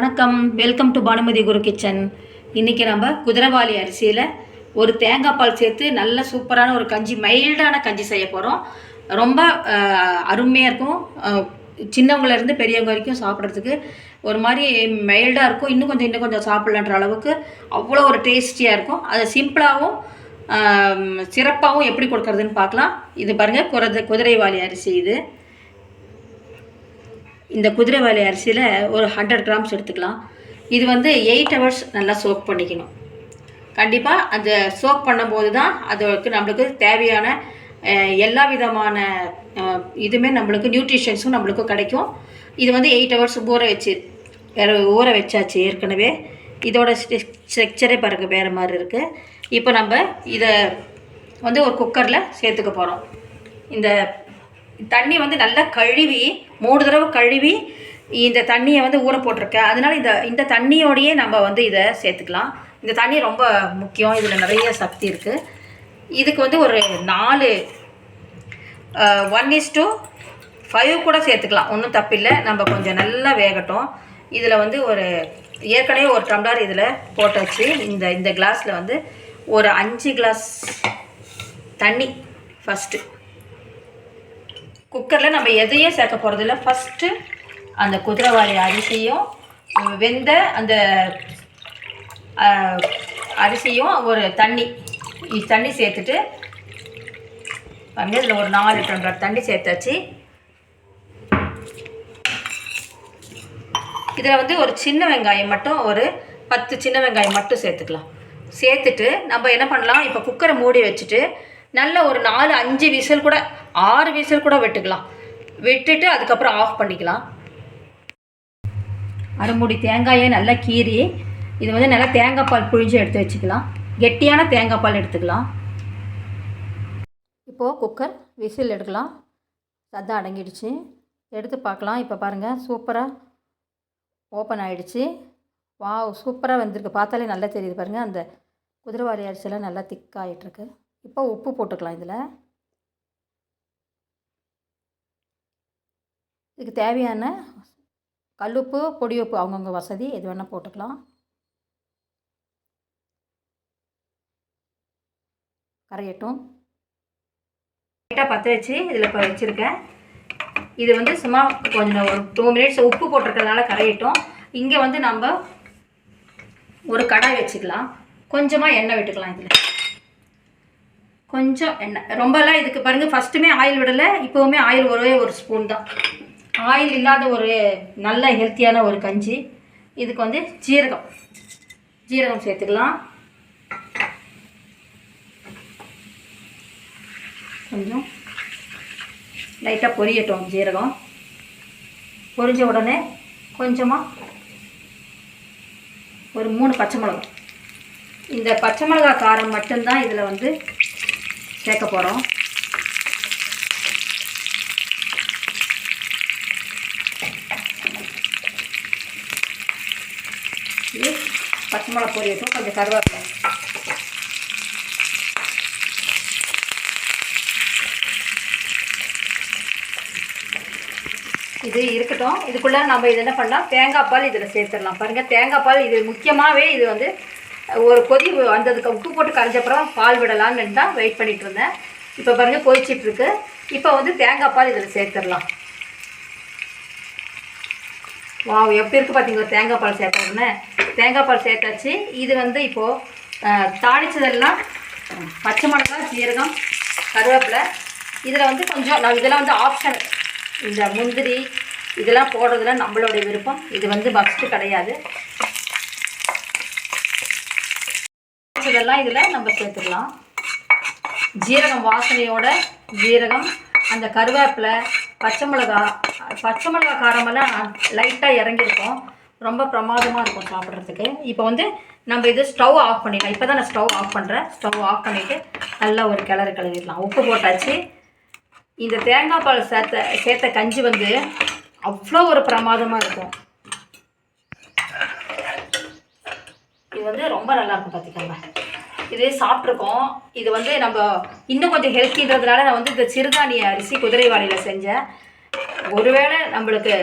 வணக்கம். Welcome to Bhanumathi Guru kitchen. இன்றைக்கி நம்ம குதிரைவாளி அரிசியில் ஒரு தேங்காய் பால் சேர்த்து நல்ல சூப்பரான ஒரு கஞ்சி மைல்டான கஞ்சி செய்ய போகிறோம் ரொம்ப அருமையாக இருக்கும். சின்னவங்கலேருந்து பெரியவங்க வரைக்கும் சாப்பிட்றதுக்கு ஒரு மாதிரி மைல்டாக இருக்கும். இன்னும் கொஞ்சம் இன்னும் கொஞ்சம் சாப்பிட்லான்ற அளவுக்கு அவ்வளோ ஒரு டேஸ்டியாக இருக்கும். அதை சிம்பிளாகவும் சிறப்பாகவும் எப்படி கொடுக்கறதுன்னு பார்க்கலாம். இது பாருங்கள் குதிரை குதிரைவாளி அரிசி இது. இந்த குதிரைவாலி அரிசியில் ஒரு ஹண்ட்ரட் கிராம்ஸ் எடுத்துக்கலாம். இது வந்து எயிட் ஹவர்ஸ் நல்லா சோக் பண்ணிக்கணும். கண்டிப்பாக அந்த சோக் பண்ணும்போது தான் அதுக்கு நம்மளுக்கு தேவையான எல்லா விதமான இதுவுமே நம்மளுக்கு நியூட்ரிஷன்ஸும் நம்மளுக்கு கிடைக்கும். இது வந்து எயிட் ஹவர்ஸ் ஊற வச்சு வேறு ஊற வச்சாச்சு ஏற்கனவே. இதோட ஸ்ட்ரக்சரே பாருங்கள் வேறு மாதிரி இருக்குது இப்போ நம்ம இதை வந்து ஒரு குக்கரில் சேர்த்துக்க போகிறோம் இந்த தண்ணி வந்து நல்லா கழுவி மூணு தடவை கழுவி இந்த தண்ணியை வந்து ஊற போட்டிருக்கேன் அதனால் இந்த இந்த தண்ணியோடையே நம்ம வந்து இதை சேர்த்துக்கலாம். இந்த தண்ணி ரொம்ப முக்கியம். இதில் நிறைய சக்தி இருக்குது இதுக்கு வந்து ஒரு நாலு ஒன் இஸ் டூ ஃபைவ் கூட சேர்த்துக்கலாம். ஒன்றும் தப்பில்லை நம்ம கொஞ்சம் நல்லா வேகட்டும். இதில் வந்து ஒரு ஏற்கனவே ஒரு டம்ளர் இதில் போட்டாச்சு. இந்த இந்த கிளாஸில் வந்து ஒரு அஞ்சு கிளாஸ் தண்ணி ஃபஸ்ட்டு குக்கரில் நம்ம எதையும் சேர்க்க போகிறதில்ல ஃபஸ்ட்டு அந்த குதிரைவாளி அரிசியும் வெந்த அந்த அரிசியும் ஒரு தண்ணி தண்ணி சேர்த்துட்டு பாருங்க இதில் ஒரு நாலு டம்ளர் தண்ணி சேர்த்தாச்சு. இதில் வந்து ஒரு சின்ன வெங்காயம் மட்டும் ஒரு பத்து சின்ன வெங்காயம் மட்டும் சேர்த்துக்கலாம். சேர்த்துட்டு நம்ம என்ன பண்ணலாம்? இப்போ குக்கரை மூடி வச்சுட்டு நல்ல ஒரு நாலு அஞ்சு விசில் கூட ஆறு விசில் கூட விட்டுக்கலாம். விட்டுட்டு அதுக்கப்புறம் ஆஃப் பண்ணிக்கலாம். அரைமுடி தேங்காயை நல்லா கீறி இது வந்து நல்லா தேங்காய் பால் புழிஞ்சு எடுத்து வச்சுக்கலாம். கெட்டியான தேங்காய் பால் எடுத்துக்கலாம். இப்போது குக்கர் விசில் எடுக்கலாம். சத்தம் அடங்கிடுச்சு. எடுத்து பார்க்கலாம். இப்போ பாருங்கள் சூப்பராக ஓப்பன் ஆகிடுச்சு வாவ் சூப்பராக வந்திருக்கு. பார்த்தாலே நல்லா தெரியுது பாருங்கள் அந்த குதிரைவாரி அரிசியெல்லாம் நல்லா திக்காகிட்டுருக்கு இப்போ உப்பு போட்டுக்கலாம் இதில். இதுக்கு தேவையான கல்லுப்பு பொடி உப்பு அவங்கவுங்க வசதி எது வேணால் போட்டுக்கலாம். கரையட்டும். லைட்டாக பற்ற வச்சு இதில் இப்போ வச்சுருக்கேன். இது வந்து சும்மா கொஞ்சம் ஒரு டூ மினிட்ஸ் உப்பு போட்டிருக்கிறதுனால கரையட்டும். இங்கே வந்து நம்ம ஒரு கடாய் வச்சுக்கலாம். கொஞ்சமாக எண்ணெய் விட்டுக்கலாம் இதில். கொஞ்சம் எண்ணெய். ரொம்பலாம் இதுக்கு பாருங்கள் ஃபஸ்ட்டுமே ஆயில் விடலை இப்போவுமே ஆயில் ஒரே ஒரு ஸ்பூன் தான். ஆயில் இல்லாத ஒரு நல்ல ஹெல்த்தியான ஒரு கஞ்சி. இதுக்கு வந்து ஜீரகம். ஜீரகம் சேர்த்துக்கலாம். கொஞ்சம் லைட்டாக பொரியட்டும் ஜீரகம். பொரிஞ்ச உடனே கொஞ்சமாக ஒரு மூணு பச்சை மிளகாய். இந்த பச்சை மிளகாய் காரம் மட்டும்தான் இதில் வந்து சேர்க்க போகிறோம் இது பச்சை மிளகா பொரியட்டும் கொஞ்சம் கருவேப்பிலை. இது இருக்கட்டும். இதுக்குள்ளே நம்ம இது என்ன பண்ணலாம்? தேங்காய் பால் இதில் சேர்த்துடலாம். பாருங்கள் தேங்காய் பால் இது முக்கியமாகவே இது வந்து ஒரு கொதி வந்ததுக்கு உப்பு போட்டு கரைஞ்சப்புறம் பால் விடலான்னு தான் வெயிட் பண்ணிட்டு இருந்தேன். இப்போ பாருங்கள் கொதிச்சிட்டுருக்கு இப்போ வந்து தேங்காய் பால் இதில் சேர்த்துடலாம். வா எப்படி இருக்குது பார்த்தீங்களா தேங்காய் பால் சேர்த்த தேங்காய் பால் சேர்த்தாச்சு. இது வந்து இப்போது தாளித்ததெல்லாம் பச்சை மிளகா ஜீரகம் கருவேப்பிலை. இதில் வந்து கொஞ்சம் நான் இதெல்லாம் வந்து ஆப்ஷன் இந்த முந்திரி இதெல்லாம் போடுறதுலாம் நம்மளோட விருப்பம். இது வந்து மஸ்ட்டு கிடையாது. இதெல்லாம் இதில் நம்ம சேர்த்துக்கலாம். ஜீரகம் வாசனையோட ஜீரகம் அந்த கருவேப்பிலை பச்சை மிளகா பச்சை மிளகா காரமெல்லாம் லைட்டாக இறங்கியிருக்கும். ரொம்ப பிரமாதமாக இருக்கும் சாப்பிட்றதுக்கு. இப்போ வந்து நம்ம இது ஸ்டவ் ஆஃப் பண்ணிடலாம். இப்போ தான் நான் ஸ்டவ் ஆஃப் பண்ணுறேன் ஸ்டவ் ஆஃப் பண்ணிவிட்டு நல்லா ஒரு கிளறு கிளறிடலாம். உப்பு போட்டாச்சு. இந்த தேங்காய் பால் சேர்த்த சேர்த்த கஞ்சி வந்து அவ்வளோ ஒரு பிரமாதமாக இருக்கும். இது வந்து ரொம்ப நல்லாயிருக்கும் பார்த்துக்கோங்க இது சாப்பிட்ருக்கோம். இது வந்து நம்ம இன்னும் கொஞ்சம் ஹெல்த்தின்றதுனால நான் வந்து இந்த சிறுதானிய அரிசி குதிரைவாளியில் செஞ்சேன். ஒருவேளை நம்மளுக்கு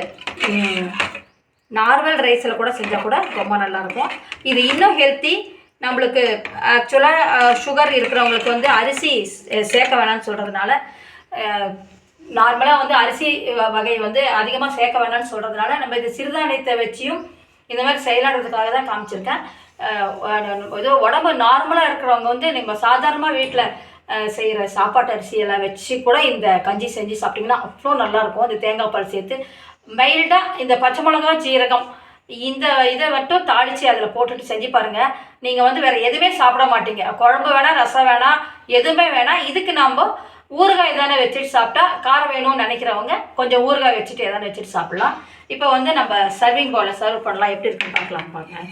நார்மல் ரைஸில் கூட செஞ்சால் கூட ரொம்ப நல்லாயிருக்கும். இது இன்னும் ஹெல்த்தி நம்மளுக்கு ஆக்சுவலாக சுகர் இருக்கிறவங்களுக்கு வந்து அரிசி சேர்க்க வேணாம்னு சொல்கிறதுனால நார்மலாக வந்து அரிசி வகை வந்து அதிகமாக சேர்க்க வேணாம்னு சொல்கிறதுனால நம்ம இது சிறுதானியத்தை வச்சியும் இந்த மாதிரி செய்யலான்றதுக்காக தான் காமிச்சிருக்கேன். ஏதோ உடம்பு நார்மலாக இருக்கிறவங்க வந்து நம்ம சாதாரணமாக வீட்டில் செய்கிற சாப்பாட்டு அரிசியெல்லாம் வச்சு கூட இந்த கஞ்சி செஞ்சு சாப்பிட்டிங்கன்னா அவ்வளோ நல்லாயிருக்கும் இந்த தேங்காய் பால் சேர்த்து மைல்டாக இந்த பச்சை மிளகா ஜீரகம் இந்த இதை மட்டும் தாளித்து அதில் போட்டுட்டு செஞ்சு பாருங்கள் நீங்கள் வந்து வேறு எதுவுமே சாப்பிட மாட்டீங்க. குழம்பு வேணாம் ரசம் வேணாம் எதுவுமே வேணாம் இதுக்கு நம்ம ஊறுகாய் தானே வச்சுட்டு சாப்பிட்டா காரம் வேணும்னு நினைக்கிறவங்க கொஞ்சம் ஊறுகாய் வச்சுட்டு எதானே வச்சுட்டு சாப்பிட்லாம். இப்போ வந்து நம்ம சர்விங் பவுலில் சர்வ் பண்ணலாம். எப்படி இருக்குன்னு பார்க்கலாம் பாருங்கள்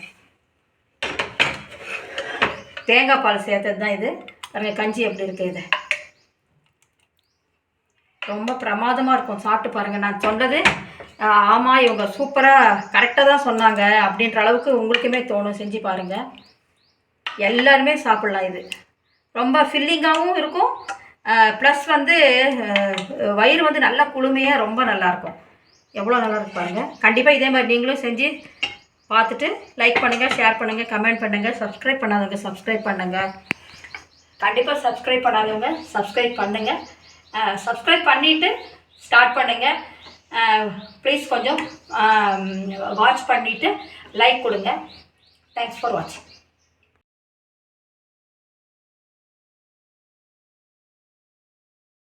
தேங்காய் பால் சேர்த்தது தான் இது. பாருங்கள் கஞ்சி எப்படி இருக்குது இது. ரொம்ப பிரமாதமாக இருக்கும். சாப்பிட்டு பாருங்கள் நான் சொன்னது ஆமாம் இவங்க சூப்பராக கரெக்டாக தான் சொன்னாங்க அப்படின்ற அளவுக்கு உங்களுக்குமே தோணும். செஞ்சு பாருங்கள் எல்லாருமே சாப்பிட்லாம் இது. ரொம்ப ஃபில்லிங்காகவும் இருக்கும். ப்ளஸ் வந்து வயிறு வந்து நல்லா குளுமையாக ரொம்ப நல்லாயிருக்கும் எவ்வளோ நல்லா இருக்கு பாருங்கள் கண்டிப்பாக இதே மாதிரி நீங்களும் செஞ்சு பார்த்துட்டு லைக் பண்ணுங்கள் ஷேர் பண்ணுங்கள் கமெண்ட் பண்ணுங்கள் சப்ஸ்கிரைப் பண்ணாதவங்க சப்ஸ்கிரைப் பண்ணுங்கள் கண்டிப்பாக சப்ஸ்கிரைப் பண்ணாதவங்க சப்ஸ்கிரைப் பண்ணுங்கள் சப்ஸ்கிரைப் பண்ணிவிட்டு ஸ்டார்ட் பண்ணுங்கள் ப்ளீஸ் கொஞ்சம் வாட்ச் பண்ணிவிட்டு லைக் கொடுங்க. தேங்க்ஸ் ஃபார் வாட்சிங்